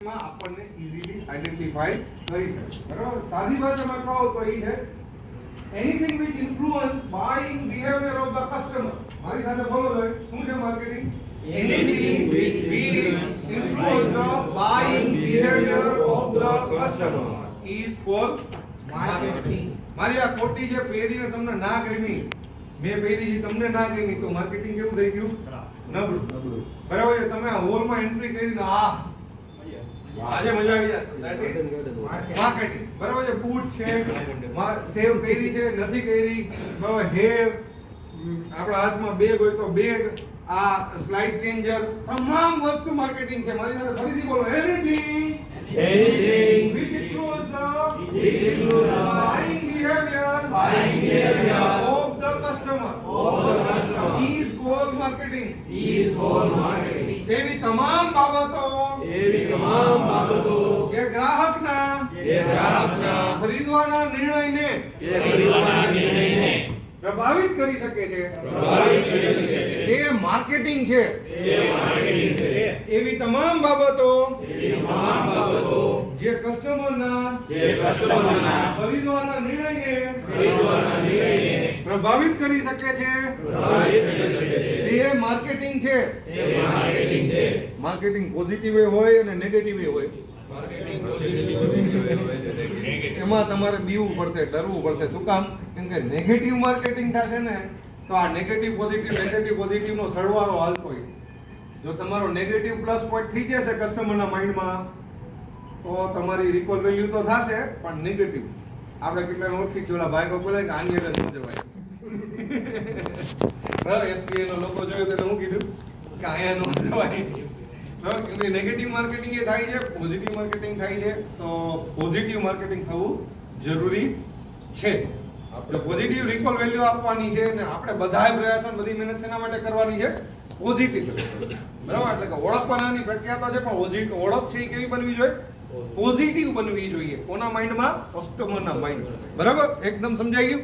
માં આપણને easily identify કરી શકે. બરાબર? સાદી ભાષામાં કહો તો એ છે anything which influence buying behaviour of the customer મારી સાથે બોલો તો શું છે marketing anything which influence the buying behaviour of the customer is call marketing મારી આ કોટી જે પહેરીને તમને ના ગમી મેં પહેરી છે તમને ના ગમી તો માર્કેટિંગ કેવું થઈ ગયું? નબળું. બરાબર? તમે આ હોલમાં એન્ટ્રી કરીને આ આજે મજા આવી જાય. માર્કેટિંગ બરાબર છે? બૂટ છે. સેવ કરી છે નથી કરી. બરાબર હેર આપણા હાથમાં બેગ હોય તો બેગ આ સ્લાઇડ ચેન્જર તમામ વસ્તુ માર્કેટિંગ છે. મારી સાથે ફરીથી બોલો. Anything anything includes the which buying behaviour buying behavior. Called marketing whole marketing. તેવી તમામ બાબતો એવી તમામ બાબતો જે ગ્રાહકના જે ગ્રાહકના ખરીદવાના નિર્ણયને જે ખરીદવાના નિર્ણયને પ્રભાવિત કરી શકે છે પ્રભાવિત કરી માર્કેટિંગ છે. એવી તમામ બાબતો જે કસ્ટમરના ખરીદવાના નિર્ણયને પ્રભાવિત કરી શકે છે. છે. માર્કેટિંગ છે. માર્કેટિંગ પોઝિટિવ હોય અને નેગેટિવ હોય. એમાં તમારે બીવું પડશે ડરવું પડશે. શું કામ? કેમ કે નેગેટિવ માર્કેટિંગ થશે ને તો આ નેગેટિવ પોઝિટિવ નેગેટિવ પોઝિટિવ નો સરવાળો હાલતો હોય. જો તમારો નેગેટિવ પ્લસ પોઈન્ટ થઈ જશે કસ્ટમરના માઇન્ડમાં તો તમારી રિકોલ વેલ્યુ તો થશે પણ નેગેટિવ આપણે કેટલા ઓળખી છીએ ઓલા ભાઈ બોલે કે આની અંદર ન જવાય. બરાબર એસબીઆઈ નો લોકો જોયો તો હું કીધું? કે અહીંયા ન જવાય. બરાબર નેગેટિવ માર્કેટિંગ એ થાય છે પોઝિટિવ માર્કેટિંગ થાય છે તો પોઝિટિવ માર્કેટિંગ થવું જરૂરી છે. આપણે પોઝિટિવ રિકોલ વેલ્યુ આપવાની છે અને આપણે બધાએ પ્રયાસો બધી મહેનત એના માટે કરવાની છે? પોઝિટિવ બરાબર? એટલે કે ઓળખવાની પ્રક્રિયા તો છે પણ ઓળખ છે એ કેવી બનવી જોઈએ? પોઝિટિવ બનવી જોઈએ. કોના માઇન્ડમાં કસ્ટમરના માઇન્ડ બરાબર? એકદમ સમજાઈ ગયું?